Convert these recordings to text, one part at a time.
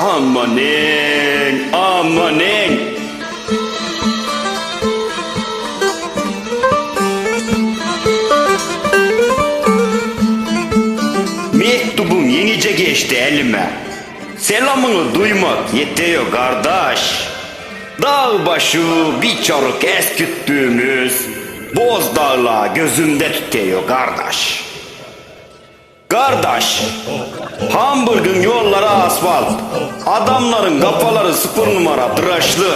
Amanın, amanın. Mektubun yenice geçti elime. Selamını duymak yetiyor kardeş. Dağ başı bir çarık esküttüğümüz Bozdağ'la gözümde tutuyor kardeş. Kardeş, Hamburg'un yolları asfalt, adamların kafaları sıfır numara tıraşlı.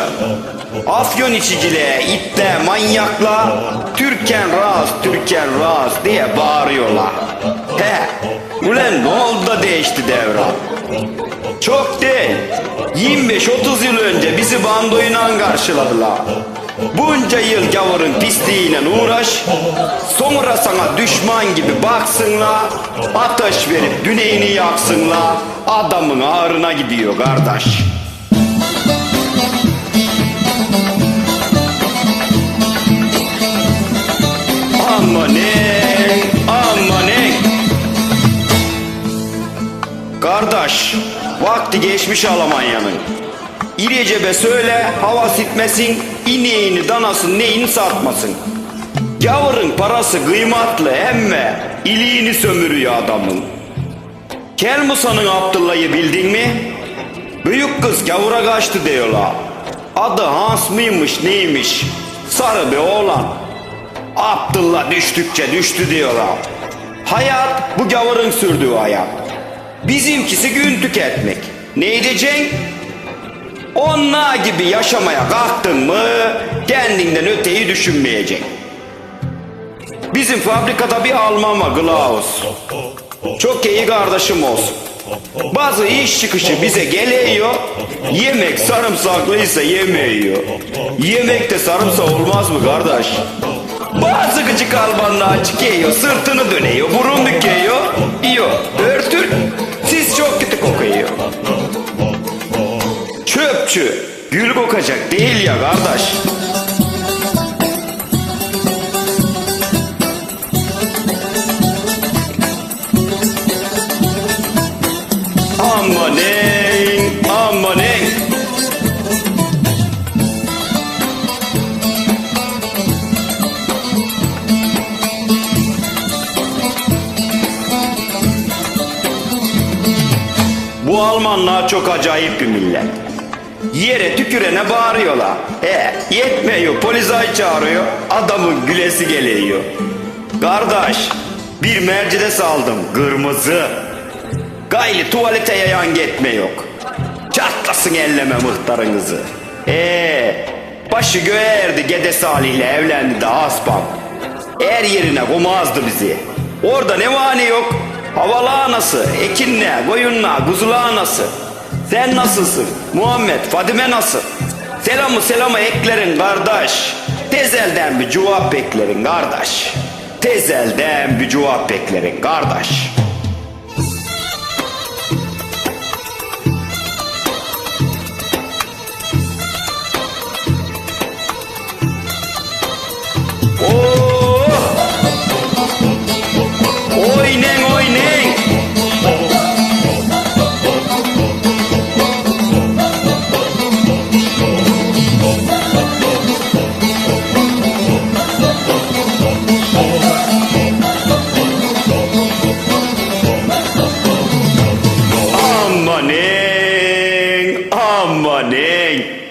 Afyon içiciliğe, itte, manyakla, Türken raz, Türken raz diye bağırıyorlar. He, ulan ne oldu da değişti devran? Çok değil. 25-30 yıl önce bizi bandoyla karşıladılar. Bunca yıl gavurun pisliğiyle uğraş, sonra sana düşman gibi baksınlar, ateş verip düneyini yaksınlar, adamın ağrına gidiyor kardeş. Amanın, vakti geçmiş Almanya'nın. İrecebe söyle, hava sitmesin, ineğini, danasın, neyini satmasın. Gavurun parası kıymatlı emme, iliğini sömürüyor adamın. Kel Musa'nın Abdullah'ı bildin mi? Büyük kız gavura kaçtı diyorlar. Adı Hans mıymış neymiş? Sarı bir oğlan. Abdullah düştükçe düştü diyorlar. Hayat bu gavurun sürdüğü hayat. Bizimkisi gün tüketmek. Ne edeceksin? Onlar gibi yaşamaya kalktın mı kendinden öteyi düşünmeyeceksin. Bizim fabrikada bir Alman var Klaus. Çok iyi kardeşim olsun. Bazı iş çıkışı bize geliyor. Yemek sarımsaklıysa yemeyiyor. Yemekte sarımsak olmaz mı kardeş? Bazı gıcık Almanlar çıkıyor, sırtını dönüyor, burun büküyor. Yiyor, örtün. Çöpçü, gül kokacak değil ya kardeş. Amanın, amanın. Bu Almanlar çok acayip bir millet. Yere tükürene bağırıyorlar. E yetmiyor polisay çağırıyor. Adamın gülesi geliyor. Kardeş bir mercedes aldım kırmızı. Gayli tuvalete yayan gitme yok. Çatlasın elleme muhtarınızı. Ee, başı göğe erdi Gede Salih ile evlendi de aspam. Her yerine kumazdı bizi. Orada ne var ne yok. Havalı anası, ekinle, koyunla, kuzula anası. Sen nasılsın? Muhammed, Fadime nasıl? Selamı selama eklerin kardeş. Tezelden bir cevap beklerin kardeş. Tezelden bir cevap beklerin kardeş. Oh! Oynen morning.